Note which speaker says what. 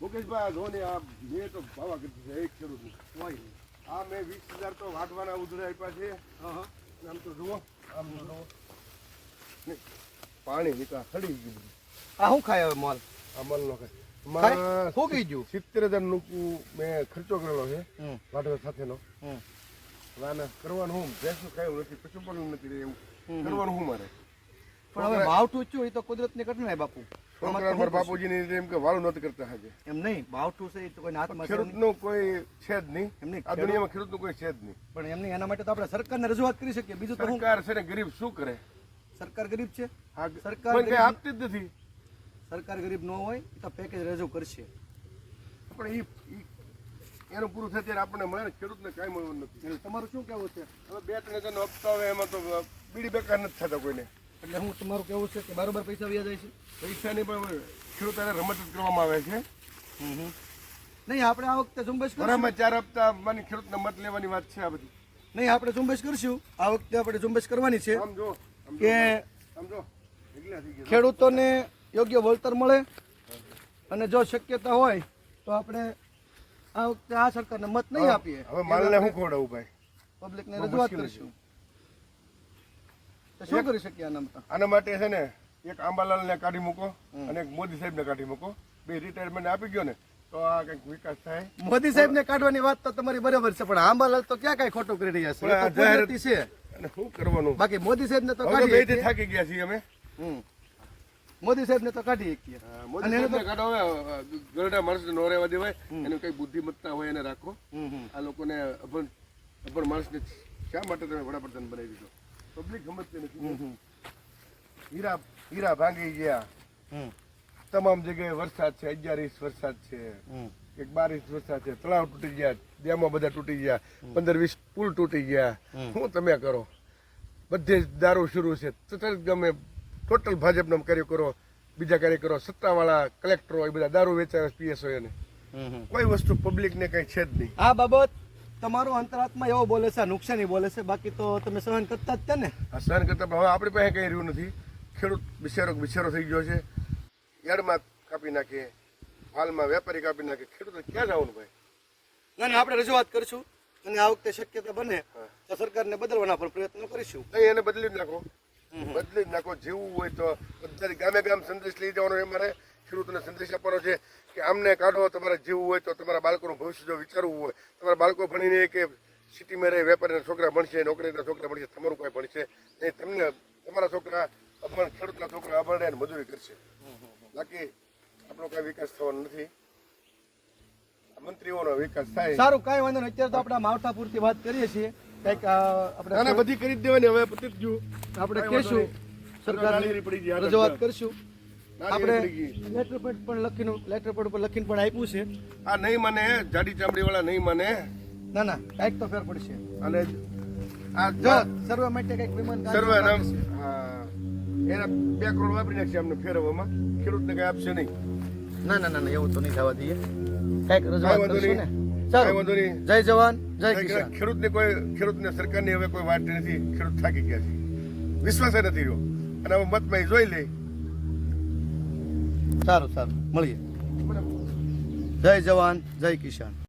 Speaker 1: મુકેશભાઈ આ ને આ મેં તો ભાવા કીધું છે એક ખેડૂત
Speaker 2: હોય.
Speaker 1: આ મેં વીસ હજાર તો વાટવાના ઉધરા આપ્યા છે. આમ તો જુઓ. આમ જુઓ. પાણી નીકળા સડી ગયું
Speaker 2: આ શું ખાય હવે મોલ?
Speaker 1: આ માલ નો
Speaker 2: ખાય? ફૂગી ગયું?
Speaker 1: સિત્તેર હજારનું મેં ખર્ચો કરેલો છે વાટવા સાથેનો. હવે કરવાનું હું ભેંસનું ખાયું નથી પશુપાલન નથી રહે એવું. કરવાનું હું મારે?
Speaker 2: પણ હવે માવઠું થયું એ તો કુદરતની ઘટના છે બાપુ.
Speaker 1: છોકરા બાપુજીની રીતે એમ કે વાળું નથી કરતા હાજે
Speaker 2: એમ નહીં માવઠું છે એ તો કોઈ હાથમાં ખેડૂત નહીં.
Speaker 1: કોઈ છે જ નહીં.
Speaker 2: એમ નહીં,
Speaker 1: આ દુનિયામાં ખેડૂતનું કોઈ છે જ નહીં.
Speaker 2: પણ એમની એના માટે તો આપણે સરકારને રજૂઆત કરી શકીએ. બીજું તો
Speaker 1: સરકાર છે ને ગરીબ શું કરે?
Speaker 2: સરકાર ગરીબ છે? સરકાર
Speaker 1: કોઈ કઈ આપતી જ નથી.
Speaker 2: સરકાર ગરીબ ન હોય તો પેકેજ રજૂ કરશે.
Speaker 1: પણ ઈ એનું પૂરું થાય ત્યારે આપણને મળે ને ખેડૂતને કાંઈ મળવાનું નથી.
Speaker 2: તમારું શું કહેવું છે?
Speaker 1: હવે બે ત્રણ હજારનો હપ્તો આવે એમાં તો બીડી બેકાર નથી થતા કોઈને.
Speaker 2: એટલે હું તમારું કેવું છે કે બરોબર પૈસા વ્યાજ જાય છે?
Speaker 1: પૈસાની પણ ખેડૂતોને રમત જ કરવામાં આવે છે.
Speaker 2: નહીં આપણે આ વખતે ઝુંબેશ
Speaker 1: વરામાં ચાર હપ્તા માની ખેડૂતને મત લેવાની વાત છે આ બધી.
Speaker 2: નહીં આપણે ઝુંબેશ કરશું. આ વખતે આપણે ઝુંબેશ કરવાની છે કે ખેડૂતોને યોગ્ય વળતર મળે અને જો શક્યતા હોય તો આપણે આ વખતે આ સરકારને મત નહીં આપીએ.
Speaker 1: હવે માલને હું ખવડાવું ભાઈ?
Speaker 2: પબ્લિકને રજૂઆત કરીશું. શું કરી શકીએ આના માટે?
Speaker 1: આના માટે છે ને એક આંબાલાલને કાઢી મૂકો અને એક મોદી સાહેબને કાઢી મૂકો. બે રિટાયરમેન્ટ આપી ગયો ને તો આ કંઈક વિકાસ થાય.
Speaker 2: મોદી સાહેબને કાઢવાની વાત તો તમારી બરાબર છે પણ આંબાલાલ તો ક્યાં કાંઈ ખોટું કરી રહ્યા છે? છે.
Speaker 1: અને શું કરવાનું?
Speaker 2: બાકી મોદી સાહેબને તો કાઢી
Speaker 1: થાકી ગયા છીએ અમે.
Speaker 2: મોદી સાહેબને તો કાઢી શકીએ.
Speaker 1: મોદી
Speaker 2: સાહેબ
Speaker 1: ને કાઢો હવે ગરડા માણસને નો રહેવા દેવાય. એને કઈ બુદ્ધિમત્તા હોય એને રાખો. આ લોકોને અભણ અભણ માણસને શા માટે તમે વડાપ્રધાન બનાવી દીધો? પબ્લિક સમજતી નથી. હીરા હીરા ભાંગી ગયા. તમામ જગ્યાએ વરસાદ છે અગિયાર ઇંચ વરસાદ છે એક બાર ઇંચ વરસાદ છે તળાવ તૂટી ગયા ડેમો બધા તૂટી ગયા પંદર વીસ પુલ તૂટી ગયા. શું તમે કરો? બધે જ દારૂ શરૂ છે. તરત ગમે ટોટલ ભાજપનો કાર્ય કરો બીજા કાર્ય કરો સત્તાવાળા કલેક્ટરો એ બધા દારૂ વેચાવે પીએસઓ એને. કોઈ વસ્તુ પબ્લિકને કઈ છે જ નહીં.
Speaker 2: આ બાબત તમારો અંતરાત્મા એવો બોલે છે નુકસાની બોલે છે બાકી તો તમે સહન કરતા જ છે ને.
Speaker 1: સહન કરતા હવે આપણી પાસે કઈ રહ્યું નથી. ખેડૂત બિચારો બિચારો થઈ ગયો છે. યાર્ડમાં કાપી નાખે હાલમાં વેપારી કાપી નાખે. ખેડૂતો ક્યાં જવાનું ભાઈ?
Speaker 2: ના ના આપણે રજૂઆત કરીશું. અને આ વખતે શક્યતા બને તો સરકારને બદલવાના પણ પ્રયત્નો કરીશું.
Speaker 1: નહીં એને બદલી જ નાખો. બદલી જ નાખો. જેવું હોય તો અત્યારે ગામે ગામ સંદેશ લઈ જવાનો એ મારે ખેડૂતોને સંદેશ આપવાનો છે કે આમને કાઢો તમારે જીવવું હોય તો તમારા બાળકોનું ભવિષ્ય જો વિચારવું હોય તમારા બાળકો ભણીને કે સિટીમાં રહે વેપારીના છોકરા ભણશે નોકરીના છોકરા ભણશે તમારું કોઈ ભણશે નહીં. તમને તમારા છોકરા અભણ ખેડૂતના છોકરા અભણ રહે મજૂરી કરશે. બાકી આપણો કાંઈ વિકાસ થવાનો નથી. મંત્રીઓનો વિકાસ થાય.
Speaker 2: સારું કાંઈ વાંધો નહીં. અત્યારે તો આપણે માવઠા પૂરતી વાત કરીએ છીએ. કંઈક આપણે
Speaker 1: બધી કરી જ દેવાની. હવે પતી જ ગયું.
Speaker 2: આપણે કહેશું.
Speaker 1: આગળ
Speaker 2: રજૂઆત કરશું. આપણે લેટર પેડ પણ લખીને લેટર પેડ ઉપર લખીને પણ આપ્યું છે.
Speaker 1: આ નહીં મને જાડી ચામડી વાળા નહીં મને.
Speaker 2: ના ના કાંઈક તો ફેર પડશે.
Speaker 1: અને આ
Speaker 2: જો સર્વે માટે કંઈક વિમાન
Speaker 1: સર્વે નામ એના બે કરોડ વાપરી નાખશે અમને ફેરવવામાં. ખેડૂતને કઈ આપશે નહીં.
Speaker 2: ના ના ના એવું તો નહીં થવા દઈએ. કંઈક
Speaker 1: કાંઈ
Speaker 2: રજૂઆત કરશું ને. જય જવાન જય કિસાન.
Speaker 1: ખેડૂતને કોઈ ખેડૂતને સરકારની હવે કોઈ વાત નથી. ખેડૂત થાકી ગયા છે. વિશ્વાસ નથી રહ્યો. અને હવે મતમાં જોઈ લે
Speaker 2: સારું સારું. મળીએ. જય જવાન જય કિસાન.